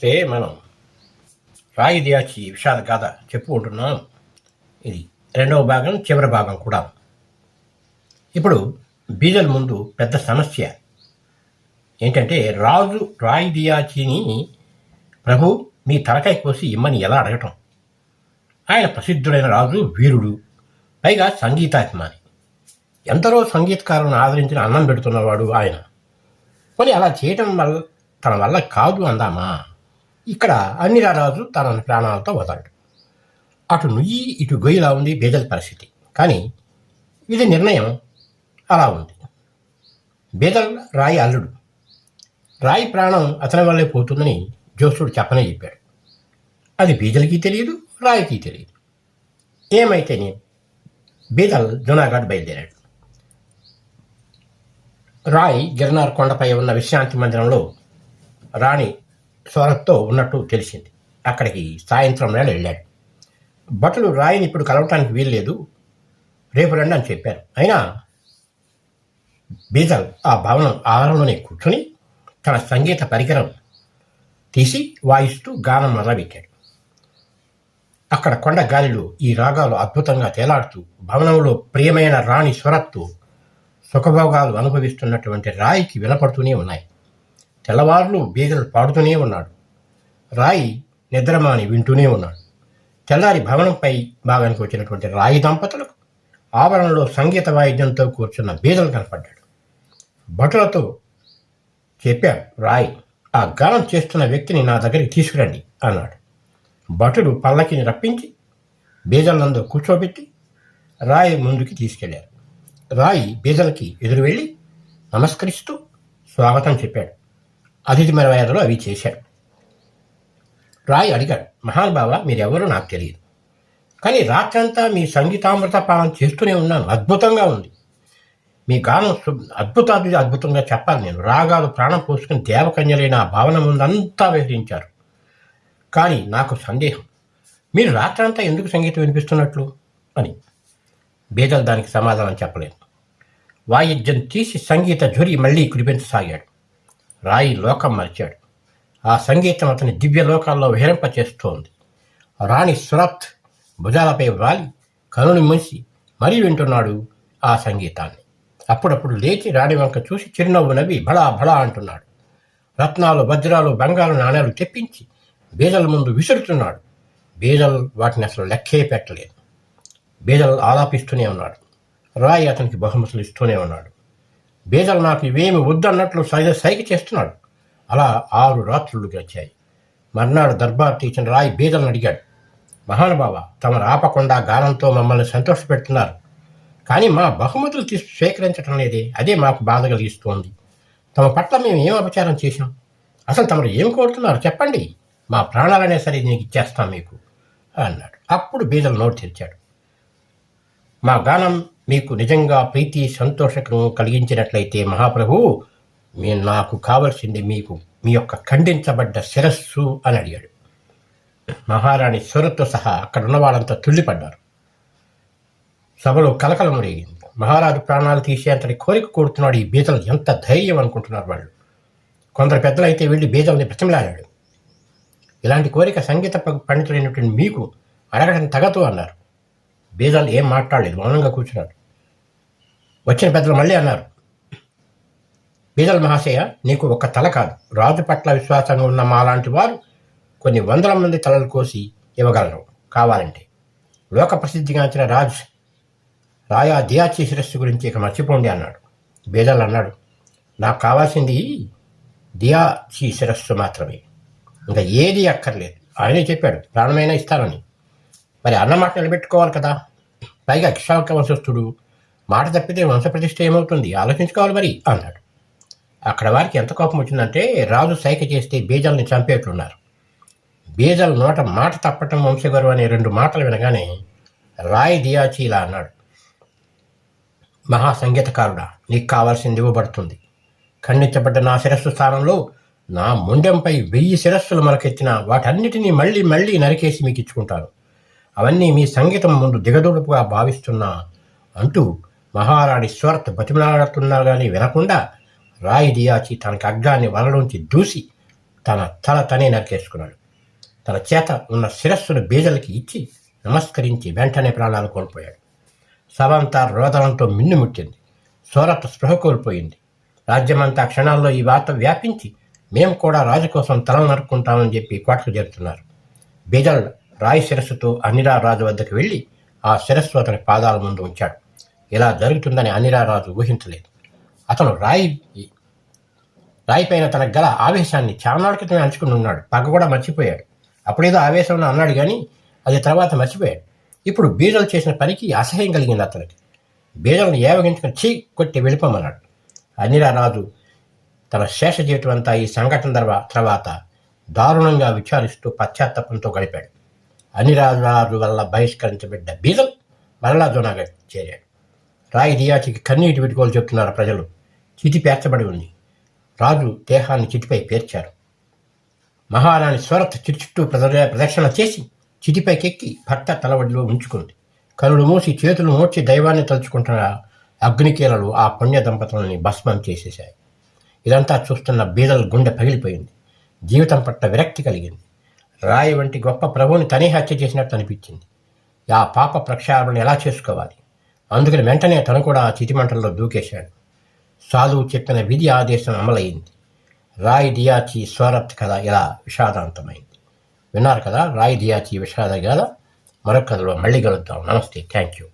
సే మనం రాయి దియాచి విషాద గాథ చెప్పుకుంటున్నాం ఇది రెండవ భాగం చివరి భాగం కూడా. ఇప్పుడు బీజల్ ముందు పెద్ద సమస్య. ఏంటంటే రాజు రాయి దియాచిని ప్రభు మీ తలకాయ కోసి ఇమ్మని ఎలా అడగటం? ఆయన ప్రసిద్ధుడైన రాజు వీరుడు పైగా సంగీతాభిమాని. ఎందరో సంగీతకారులను ఆదరించిన అన్నం పెడుతున్నవాడు ఆయన. మరి అలా చేయటం వల్ల తన వల్ల కాదు అందామా? ఇక్కడ అన్ని రాజు తన ప్రాణాలతో వదలడు. అటు నుయ్యి ఇటు గొయ్యిలా ఉంది బేదల పరిస్థితి. కానీ ఇది నిర్ణయం అలా ఉంది. బేదల్ రాయి అల్లుడు. రాయి ప్రాణం అతని వల్లే పోతుందని జోసుడు చెప్పనే చెప్పాడు. అది బీదలకి తెలియదు రాయికి తెలియదు. ఏమైతేనే బీదల్ జునాగఢ్ బయలుదేరాడు. రాయ్ గిర్నార్ కొండపై ఉన్న విశ్రాంతి మందిరంలో రాణి స్వరత్తో ఉన్నట్టు తెలిసింది. అక్కడికి సాయంత్రం వేళ వెళ్ళాడు. భటులు రాయిని ఇప్పుడు కలవటానికి వీల్లేదు. రేపు రండి అని చెప్పారు. అయినా బీజల్ ఆ భవనం ఆవరణలోనే కూర్చొని తన సంగీత పరికరం తీసి వాయిస్తూ గానం మొదలుపెట్టాడు. అక్కడ కొండ గాలిలో ఈ రాగాలు అద్భుతంగా తేలాడుతూ భవనంలో ప్రియమైన రాణి స్వరత్తు సుఖభోగాలు అనుభవిస్తున్నటువంటి రాయికి వినపడుతూనే ఉన్నాయి. తెల్లవారులు బీగలు పాడుతూనే ఉన్నాడు. రాయి నిద్రమాని వింటూనే ఉన్నాడు. తెల్లారి భవనంపై భాగానికి వచ్చినటువంటి రాయి దంపతులకు ఆవరణలో సంగీత వాయిద్యంతో కూర్చున్న బీదలు కనపడ్డాడు. భటులతో చెప్పాడు రాయి ఆ గానం చేస్తున్న వ్యక్తిని నా దగ్గరికి తీసుకురండి అన్నాడు. భటులు పల్లకిని రప్పించి బీజలందు కూర్చోబెట్టి రాయి ముందుకి తీసుకెళ్ళారు. రాయి బీజలకి ఎదురు వెళ్ళి నమస్కరిస్తూ స్వాగతం చెప్పాడు. అతిథి మర్యాదలు అవి చేశాడు. రాయ్ అడిగాడు మహానుభావ మీరెవరో నాకు తెలియదు. కానీ రాత్రంతా మీ సంగీతామృత పాలన చేస్తూనే ఉన్నాను. అద్భుతంగా ఉంది. మీ గానం అద్భుత అద్భుతాది అద్భుతంగా చెప్పాలి నేను. రాగాలు ప్రాణం పోసుకుని దేవకన్యలైన ఆ భావన ముందంతా వివరించారు కానీ నాకు సందేహం. మీరు రాత్రంతా ఎందుకు సంగీతం వినిపిస్తున్నట్లు? అని. బేదలు దానికి సమాధానం చెప్పలేదు. వాయిద్యం తీసి సంగీత ఝురి మళ్ళీ కురిపించసాగాడు రాయి లోకం మరిచాడు. ఆ సంగీతం అతని దివ్య లోకాల్లో విహరింపచేస్తోంది. రాణి సురత్ భుజాలపై వాలి కనుని మూసి మరీ వింటున్నాడు ఆ సంగీతాన్ని. అప్పుడప్పుడు లేచి రాణి వంక చూసి చిరునవ్వు నవ్వి భళా భళా అంటున్నాడు. రత్నాలు వజ్రాలు బంగారు నాణేలు తెప్పించి బీజల ముందు విసురుతున్నాడు. బీజల్ వాటిని అసలు లెక్కే పెట్టలేదు. బీజల్ ఆలాపిస్తూనే ఉన్నాడు. రాయి అతనికి బహుమతులు ఇస్తూనే ఉన్నాడు. బీదలు నాకు ఇవేమి వద్దన్నట్లు సైగ సైగ చేస్తున్నాడు. అలా ఆరు రాత్రులు గడిచాయి మర్నాడు దర్బార్ తీసిన రాయి బీదలను అడిగాడు. మహానుభావ తమరు ఆపకుండా గానంతో మమ్మల్ని సంతోషపెడుతున్నారు. కానీ మా బహుమతులు తీసి స్వీకరించడం లేదే. అదే మాకు బాధ కలిగిస్తోంది. తమ పట్ల మేము ఏం అపచారం చేశాం? అసలు తమరు ఏం కోరుతున్నారు? చెప్పండి. మా ప్రాణాలనే సరే నీకు ఇచ్చేస్తాం మీకు అన్నాడు. అప్పుడు బీదలు నోరు తెరిచాడు. మా గానం మీకు నిజంగా ప్రీతి సంతోషకం కలిగించినట్లయితే మహాప్రభు మీ నాకు కావలసింది మీకు మీ యొక్క ఖండించబడ్డ శిరస్సు అని అడిగాడు. మహారాణి స్వరతో సహా అక్కడ ఉన్న వాళ్ళంతా తుళ్ళిపడ్డారు. సభలో కలకలం రేగింది. మహారాజు ప్రాణాలు తీసేంతటి కోరిక కోరుతున్నాడు ఈ బీజలు ఎంత ధైర్యం అనుకుంటున్నారు వాళ్ళు. కొందరు పెద్దలైతే వెళ్ళి బీజల్ని బ్రతిమలాడాడు. ఇలాంటి కోరిక సంగీత పండితుడైనటువంటి మీకు అడగడం తగదు అన్నారు. బీజాలు ఏం మాట్లాడలేదు. మౌనంగా కూర్చున్నాడు వచ్చిన పెద్దలు మళ్ళీ అన్నారు బీదల మహాశయ నీకు ఒక తల కాదు. రాజు పట్ల విశ్వాసంగా ఉన్న మాలాంటి వారు కొన్ని వందల మంది తలలు కోసి ఇవ్వగలరు. కావాలంటే లోక ప్రసిద్ధిగాంచిన రాజ్ రాయా దియాచి శిరస్సు గురించి ఇక మర్చిపోండి అన్నాడు. బీదల్ అన్నాడు నాకు కావాల్సింది దియాచి శిరస్సు మాత్రమే. ఇంకా ఏది అక్కర్లేదు. ఆయనే చెప్పాడు ప్రాణమైనా ఇస్తానని. మరి అన్నమాట నిలబెట్టుకోవాలి కదా. పైగా కిషాక వంశస్థుడు మాట తప్పితే వంశప్రతిష్ఠ ఏమవుతుంది? ఆలోచించుకోవాలి మరి అన్నాడు. అక్కడ వారికి ఎంత కోపం వచ్చిందంటే రాజు సైక చేస్తే బీజల్ని చంపేట్లున్నారు. బీజల్ నోట మాట తప్పటం వంశగౌరవ అనే రెండు మాటలు వినగానే రాయ్ దియాచి ఇలా అన్నాడు. మహాసంగీతకారుడా నీకు కావాల్సింది ఇవ్వబడుతుంది. ఖండించబడ్డ నా శిరస్సు స్థానంలో నా ముండెంపై వెయ్యి శిరస్సులు మొలకెత్తిన వాటన్నిటినీ మళ్ళీ మళ్ళీ నరికేసి మీకు ఇచ్చుకుంటాను అవన్నీ మీ సంగీతం ముందు దిగదూడుపుగా భావిస్తున్నా అంటూ మహారాణి స్వర్త్ బతిమలాడుతున్నా గాని వినకుండా రాయి దియాచి తనకి అగ్గాన్ని వలలోంచి దూసి తన తల తనే నరికేసుకున్నాడు. తన చేత ఉన్న శిరస్సును బీజలకి ఇచ్చి నమస్కరించి వెంటనే ప్రాణాలు కోల్పోయాడు. సభంతా రోదనంతో మిన్నుముట్టింది సూరత్ స్పృహ కోల్పోయింది. రాజ్యమంతా క్షణాల్లో ఈ వార్త వ్యాపించి మేము కూడా రాజు కోసం తలలు నరుక్కుంటామని చెప్పి కోటకు చేరుతున్నారు. బీజల్ రాయి శిరస్సుతో అనిరా రాజు వద్దకు వెళ్ళి ఆ శిరస్సు అతని పాదాల ముందు ఉంచాడు. ఇలా జరుగుతుందని అనిరా రాజు ఊహించలేదు. అతను రాయి రాయిపైన తనకు గల ఆవేశాన్ని చాలానాడు క్రితమే అంచుకుని ఉన్నాడు. పగ కూడా మర్చిపోయాడు. అప్పుడేదో ఆవేశంలో అన్నాడు కానీ అది తర్వాత మర్చిపోయాడు. ఇప్పుడు బీజలు చేసిన పనికి అసహ్యం కలిగింది అతనికి. బీజలను ఏవగించుకుని చీ కొట్టి వెళ్ళిపోమన్నాడు. అనిరా రాజు తన శేష జీవితం అంతా ఈ సంఘటన తర్వాత దారుణంగా విచారిస్తూ పశ్చాత్తాపంతో గడిపాడు. అనిరాజు వల్ల బహిష్కరించబడ్డ బీజం మరలా జోనాగా చేరాడు రాయి దియాచికి కన్నీటి విడుకోలు చెప్తున్నారు ప్రజలు. చితి పేర్చబడి ఉంది. రాజు దేహాన్ని చితిపై పేర్చారు. మహారాణి స్వరత్ చిటి చుట్టూ ప్రద- ప్రదక్షిణ చేసి చితిపైకెక్కి భర్త తలవడిలో ఉంచుకుంది. కనులు మూసి చేతులు మూర్చి దైవాన్ని తలుచుకుంటున్న అగ్నికీలలు ఆ పుణ్య దంపతులని భస్మం చేసేశాయి. ఇదంతా చూస్తున్న బీదల గుండె పగిలిపోయింది. జీవితం పట్ల విరక్తి కలిగింది. రాయి వంటి గొప్ప ప్రభువుని తనే హత్య చేసినట్టు అనిపించింది. ఆ పాప ప్రక్షాళన ఎలా చేసుకోవాలి? అందుకని వెంటనే తను కూడా ఆ చితిమంటల్లో దూకేశాడు. సాధువు చెప్పిన విధి ఆదేశం అమలైంది. రాయ్ దియాచి స్వరత్ కథ ఇలా విషాదాంతమైంది. విన్నారు కదా రాయి దియాచి విషాద కథ మరొక కథలో మళ్ళీ కలుద్దాం. నమస్తే. Thank you.